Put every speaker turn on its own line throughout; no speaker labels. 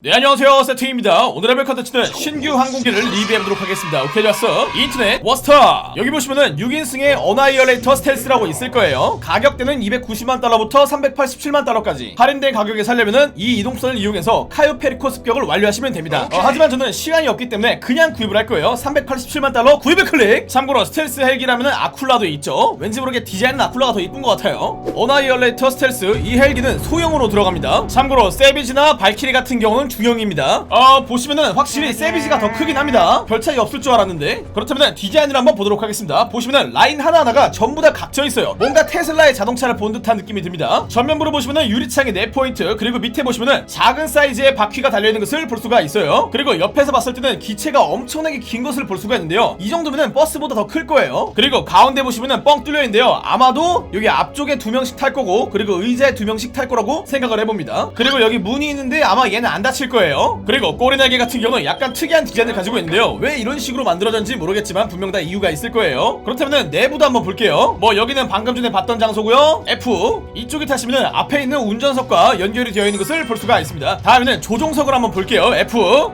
네 안녕하세요. 세팅입니다. 오늘의 벨 컨텐츠는 신규 항공기를 리뷰해보도록 하겠습니다. 오케이 좋았어. 인터넷 워스터. 여기 보시면은 6인승의 어나이얼레이터 스텔스라고 있을 거예요. 가격대는 290만 달러부터 387만 달러까지. 할인된 가격에 살려면은 이 이동선을 이용해서 카요 페리코 습격을 완료하시면 됩니다. 어, 하지만 저는 시간이 없기 때문에 그냥 구입을 할 거예요. 387만 달러 구입을 클릭! 참고로 스텔스 헬기라면은 아쿨라도 있죠. 왠지 모르게 디자인은 아쿨라가 더 이쁜 것 같아요. 어나이얼레이터 스텔스 이 헬기는 소형으로 들어갑니다. 참고로 세비지나 발키리 같은 경우는 중형입니다. 어 보시면은 확실히 세비지가 더 크긴 합니다. 별 차이 없을 줄 알았는데. 그렇다면 디자인을 한번 보도록 하겠습니다. 보시면은 라인 하나하나가 전부 다 각져 있어요. 뭔가 테슬라의 자동차를 본 듯한 느낌이 듭니다. 전면부로 보시면은 유리창이 4포인트 그리고 밑에 보시면은 작은 사이즈의 바퀴가 달려있는 것을 볼 수가 있어요. 그리고 옆에서 봤을 때는 기체가 엄청나게 긴 것을 볼 수가 있는데요. 이 정도면은 버스보다 더 클 거예요. 그리고 가운데 보시면은 뻥 뚫려 있는데요. 아마도 여기 앞쪽에 두 명씩 탈 거고 그리고 의자에 두 명씩 탈 거라고 생각을 해봅니다. 그리고 여기 문이 있는데 아마 얘는 안 닫힐 거예요. 그리고 꼬리날개 같은 경우는 약간 특이한 디자인을 가지고 있는데요. 왜 이런 식으로 만들어졌는지 모르겠지만 분명 다 이유가 있을 거예요. 그렇다면 내부도 한번 볼게요. 뭐 여기는 방금 전에 봤던 장소고요. F 이쪽에 타시면 앞에 있는 운전석과 연결이 되어 있는 것을 볼 수가 있습니다. 다음에는 조종석을 한번 볼게요. F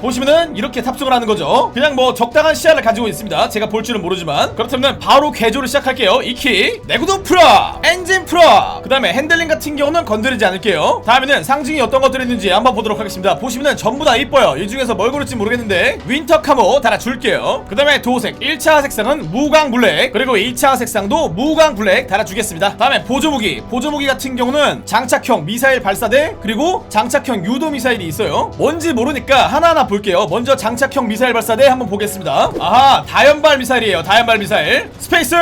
보시면은 이렇게 탑승을 하는 거죠. 그냥 뭐 적당한 시야를 가지고 있습니다. 제가 볼 줄은 모르지만. 그렇다면 바로 개조를 시작할게요. 이키. 내구도 풀어 엔진 풀어 그 다음에 핸들링 같은 경우는 건드리지 않을게요. 다음에는 상징이 어떤 것들이 있는지 한번 보도록 하겠습니다. 보시면은 전부 다 이뻐요. 이 중에서 뭘 고를지 모르겠는데 윈터 카모 달아줄게요. 그 다음에 도색. 1차 색상은 무광 블랙. 그리고 2차 색상도 무광 블랙 달아주겠습니다. 다음에 보조무기. 보조무기 같은 경우는 장착형 미사일 발사대. 그리고 장착형 유도 미사일이 있어요. 뭔지 모르니까 하나하나 볼게요. 먼저 장착형 미사일 발사대 한번 보겠습니다. 아하 다연발 미사일이에요. 다연발 미사일. 스페이스!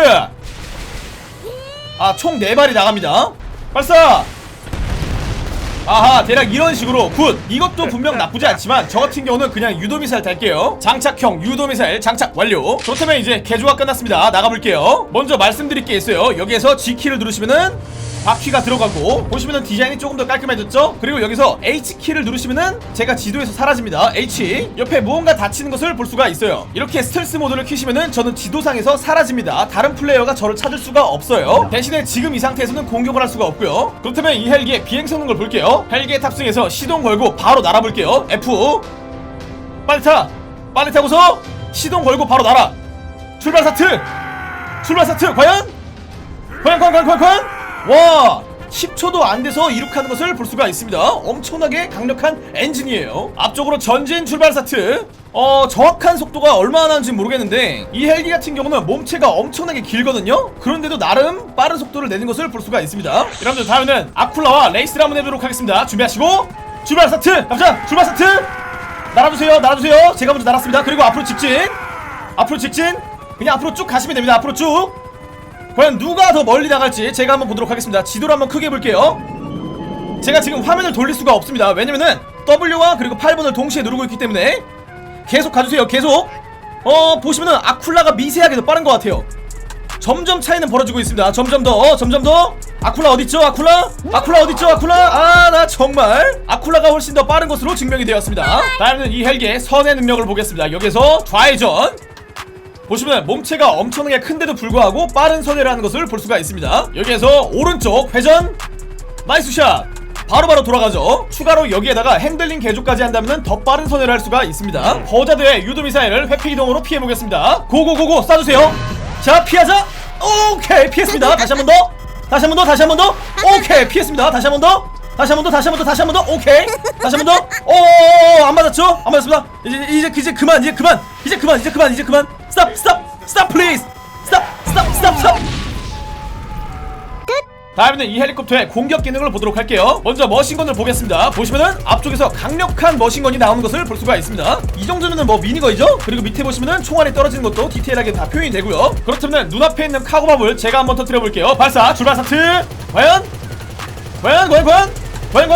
아 총 4발이 나갑니다. 발사! 아하 대략 이런 식으로. 굿! 이것도 분명 나쁘지 않지만 저 같은 경우는 그냥 유도미사일 달게요. 장착형 유도미사일 장착 완료. 그렇다면 이제 개조가 끝났습니다. 나가볼게요. 먼저 말씀드릴 게 있어요. 여기에서 G키를 누르시면은 바퀴가 들어가고 보시면은 디자인이 조금 더 깔끔해졌죠? 그리고 여기서 H키를 누르시면은 제가 지도에서 사라집니다. H 옆에 무언가 닫히는 것을 볼 수가 있어요. 이렇게 스텔스 모드를 켜시면은 저는 지도상에서 사라집니다. 다른 플레이어가 저를 찾을 수가 없어요. 대신에 지금 이 상태에서는 공격을 할 수가 없고요. 그렇다면 이 헬기의 비행 성능을 볼게요. 헬기에 탑승해서 시동 걸고 바로 날아볼게요. F 빨리 타! 빨리 타고서 시동 걸고 바로 날아! 출발 사트! 출발 사트! 과연 과연? 과연 과연 과연 과연 와 10초도 안 돼서 이륙하는 것을 볼 수가 있습니다. 엄청나게 강력한 엔진이에요. 앞쪽으로 전진 출발 사트. 어 정확한 속도가 얼마나 나는지 모르겠는데 이 헬기 같은 경우는 몸체가 엄청나게 길거든요? 그런데도 나름 빠른 속도를 내는 것을 볼 수가 있습니다. 여러분들 다음에는 아쿨라와 레이스를 한번 해보도록 하겠습니다. 준비하시고 출발 사트! 갑자 출발 사트! 날아주세요 날아주세요. 제가 먼저 날았습니다. 그리고 앞으로 직진! 앞으로 직진! 그냥 앞으로 쭉 가시면 됩니다. 앞으로 쭉 과연 누가 더 멀리 나갈지 제가 한번 보도록 하겠습니다. 지도를 한번 크게 볼게요. 제가 지금 화면을 돌릴 수가 없습니다. 왜냐면은 W와 그리고 8번을 동시에 누르고 있기 때문에 계속 가주세요. 계속. 어 보시면은 아쿨라가 미세하게 더 빠른 것 같아요. 점점 차이는 벌어지고 있습니다. 점점 더 어, 점점 더. 아쿨라 어딨죠? 아쿨라? 아쿨라 어딨죠? 아쿨라? 아 나 정말 아쿨라가 훨씬 더 빠른 것으로 증명이 되었습니다. 다음은 이 헬기의 선의 능력을 보겠습니다. 여기서 좌회전 보시면 몸체가 엄청나게 큰데도 불구하고 빠른 선회를 하는 것을 볼 수가 있습니다. 여기에서 오른쪽 회전 나이스 샷. 바로 바로 돌아가죠. 추가로 여기에다가 핸들링 개조까지 한다면 더 빠른 선회를 할 수가 있습니다. 버자드의 유도미사일을 회피 이동으로 피해보겠습니다. 고고고고 쏴주세요. 자 피하자. 오케이 피했습니다. 다시 한 번 더. 다시 한 번 더 다시 한 번 더. 오케이 피했습니다. 다시 한 번 더 다시 한 번 더 다시 한 번 더 다시 한 번 더. 오케이. 다시 한 번 더. 오 안 맞았죠? 안 맞았습니다. 이제 이제 이제 그만 이제 그만. 이제 그만 이제 그만 이제 그만. 스탑 스탑 스탑 플리즈 스탑 스탑 스탑 스탑 다음에는 이 헬리콥터의 공격 기능을 보도록 할게요. 먼저 머신건을 보겠습니다. 보시면은 앞쪽에서 강력한 머신건이 나오는 것을 볼 수가 있습니다. 이 정도면은 뭐 미니건이죠? 그리고 밑에 보시면은 총알이 떨어지는 것도 디테일하게 다 표현이 되고요. 그렇다면 눈앞에 있는 카고밥을 제가 한번 터뜨려 볼게요. 발사 출발 사트. 과연? 과연 과연 과연 과연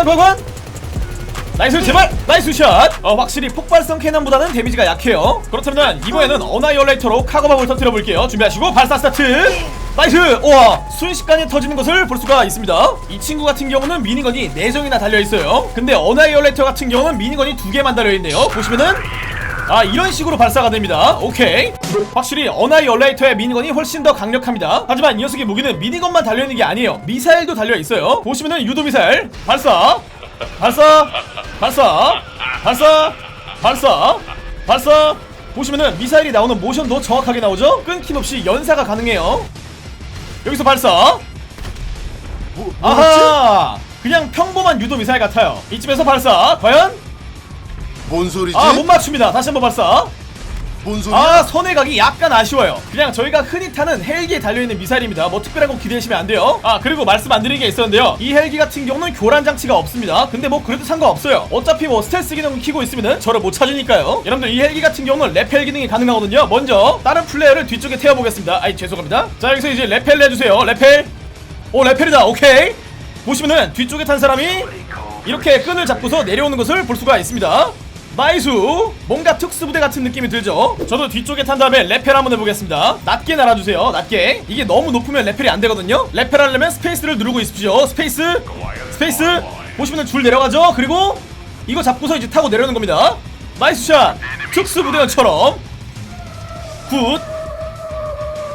나이스 제발! 나이스 샷! 어, 확실히 폭발성 캐논보다는 데미지가 약해요. 그렇다면 이번에는 어나이얼레이터로 카고밥을 터뜨려 볼게요. 준비하시고 발사 스타트! 나이스! 우와 순식간에 터지는 것을 볼 수가 있습니다. 이 친구 같은 경우는 미니건이 4정이나 달려있어요. 근데 어나이얼레이터 같은 경우는 미니건이 2개만 달려있네요. 보시면은 아 이런 식으로 발사가 됩니다. 오케이. 확실히 어나이얼레이터의 미니건이 훨씬 더 강력합니다. 하지만 이 녀석의 무기는 미니건만 달려있는 게 아니에요. 미사일도 달려있어요. 보시면은 유도미사일. 발사. 발사. 발사. 발사. 발사. 발사. 보시면은 미사일이 나오는 모션도 정확하게 나오죠? 끊김없이 연사가 가능해요. 여기서 발사.
뭐,
아하! 그냥 평범한 유도 미사일 같아요. 이쯤에서 발사. 과연
뭔 소리지?
아 못 맞춥니다. 다시 한번 발사.
뭔 소리야?
아 선회각이 약간 아쉬워요. 그냥 저희가 흔히 타는 헬기에 달려있는 미사일입니다. 뭐 특별한 거 기대하시면 안 돼요. 아 그리고 말씀 안 드린 게 있었는데요. 이 헬기 같은 경우는 교란 장치가 없습니다. 근데 뭐 그래도 상관없어요. 어차피 뭐 스텔스 기능을 키고 있으면은 저를 못 찾으니까요. 여러분들 이 헬기 같은 경우는 레펠 기능이 가능하거든요. 먼저 다른 플레이어를 뒤쪽에 태워보겠습니다. 아이 죄송합니다. 자 여기서 이제 레펠 내주세요. 레펠 오 레펠이다. 오케이. 보시면은 뒤쪽에 탄 사람이 이렇게 끈을 잡고서 내려오는 것을 볼 수가 있습니다 나이스 뭔가 특수부대 같은 느낌이 들죠? 저도 뒤쪽에 탄 다음에 레펠 한번 해보겠습니다. 낮게 날아주세요 낮게. 이게 너무 높으면 레펠이 안 되거든요? 레펠 하려면 스페이스를 누르고 있으십시오. 스페이스 스페이스. 보시면 줄 내려가죠? 그리고 이거 잡고서 이제 타고 내려오는 겁니다. 나이스 샷 특수부대원처럼. 굿.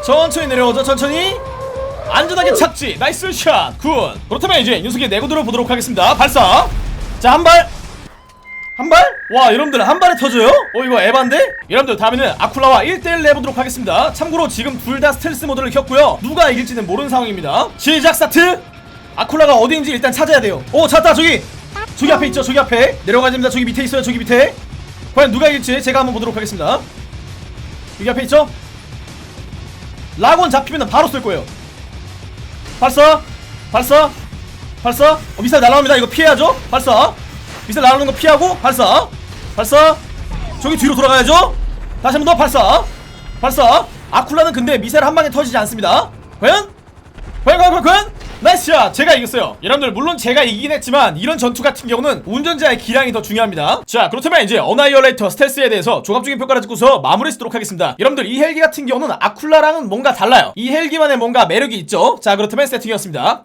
천천히 내려오죠 천천히. 안전하게 착지. 나이스 샷굿. 그렇다면 이제 녀석의 내구도를 보도록 하겠습니다. 발사. 자 한발 한 발? 와 여러분들 한 발에 터져요? 어 이거 에반데? 여러분들 다음에는 아쿨라와 1대1 내보도록 하겠습니다. 참고로 지금 둘 다 스텔스 모드를 켰고요. 누가 이길지는 모르는 상황입니다. 시작 스타트! 아쿨라가 어디인지 일단 찾아야 돼요. 오 찾았다 저기! 저기 앞에 있죠 저기 앞에. 내려가야 됩니다. 저기 밑에 있어요 저기 밑에. 과연 누가 이길지 제가 한번 보도록 하겠습니다. 여기 앞에 있죠? 락원 잡히면 바로 쏠 거예요. 발사! 발사! 발사! 어, 미사일 날아옵니다. 이거 피해야죠? 발사 미사일 날아오는 거 피하고 발사. 발사. 저기 뒤로 돌아가야죠. 다시 한 번 더 발사. 발사. 아쿨라는 근데 미사일 한 방에 터지지 않습니다. 과연? 과연 과연 과연 과연? 나이스 샷. 제가 이겼어요. 여러분들 물론 제가 이기긴 했지만 이런 전투 같은 경우는 운전자의 기량이 더 중요합니다. 자 그렇다면 이제 어나이얼레이터 스텔스에 대해서 종합적인 평가를 듣고서 마무리 짓도록 하겠습니다. 여러분들 이 헬기 같은 경우는 아쿨라랑은 뭔가 달라요. 이 헬기만의 뭔가 매력이 있죠? 자 그렇다면 세팅이었습니다